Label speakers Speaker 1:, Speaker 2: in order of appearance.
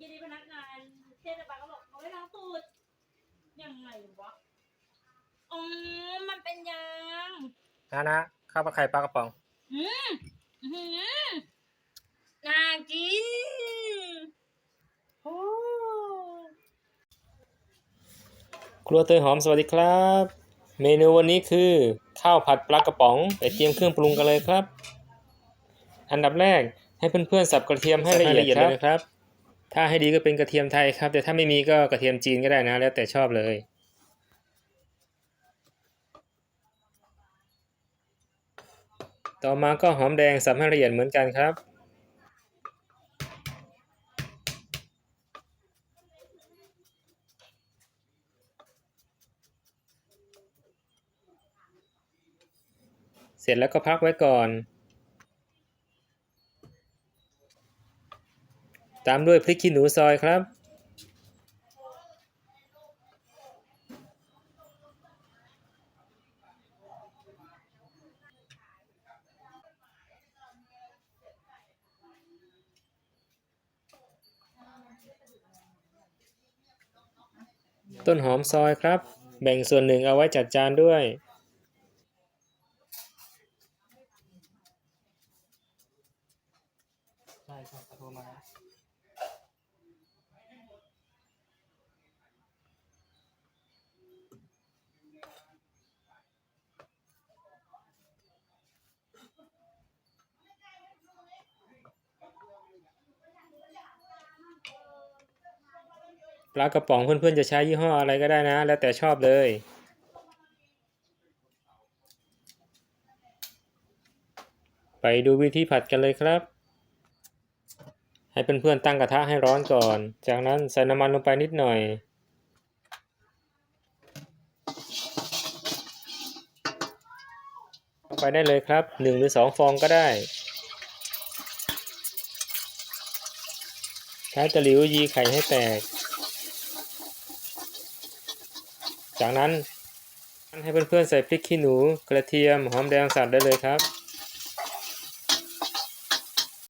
Speaker 1: ยี่ดีพนักงานเทศบาลก็บอกเอาไว้ล้างตูดยังไงวะอ๋อมันเป็นยาง
Speaker 2: นะนะข้าวปลาไข่ปลากระป๋อง
Speaker 1: อืมอื้อหือน่ากินโอ้
Speaker 2: ครัวเตยหอมสวัสดีครับ เมนูวันนี้คือข้าวผัดปลากระป๋องไปเตรียมเครื่องปรุงกันเลยครับ อันดับแรกให้เพื่อนๆสับกระเทียมให้ละเอียดเลยนะครับ ถ้าให้ดีก็เป็นกระเทียมไทยครับ แต่ถ้าไม่มีก็กระเทียมจีนก็ได้นะ แล้วแต่ชอบเลย ต่อมาก็หอมแดงสับให้ละเอียดเหมือนกันครับ เสร็จแล้วก็พักไว้ก่อน ตามด้วยพริกขี้หนูซอยครับ ต้นหอมซอยครับ แบ่งส่วนหนึ่งเอาไว้จัดจานด้วยใช่ครับโทรมา ปลากระป๋องเพื่อนๆจะใช้ยี่ห้ออะไรก็ได้นะ แล้วแต่ชอบเลย ไปดูวิธีผัดกันเลยครับ ให้เพื่อนๆตั้งกระทะให้ร้อนก่อน จากนั้นใส่น้ำมันลงไปนิดหน่อย ไปได้เลยครับหนึ่งหรือสองฟองก็ได้ใช้ตะหลิวยีไข่ให้แตก จากนั้นให้เพื่อนๆใส่พริกขี้หนูกระเทียมหอมแดงสับได้เลยครับ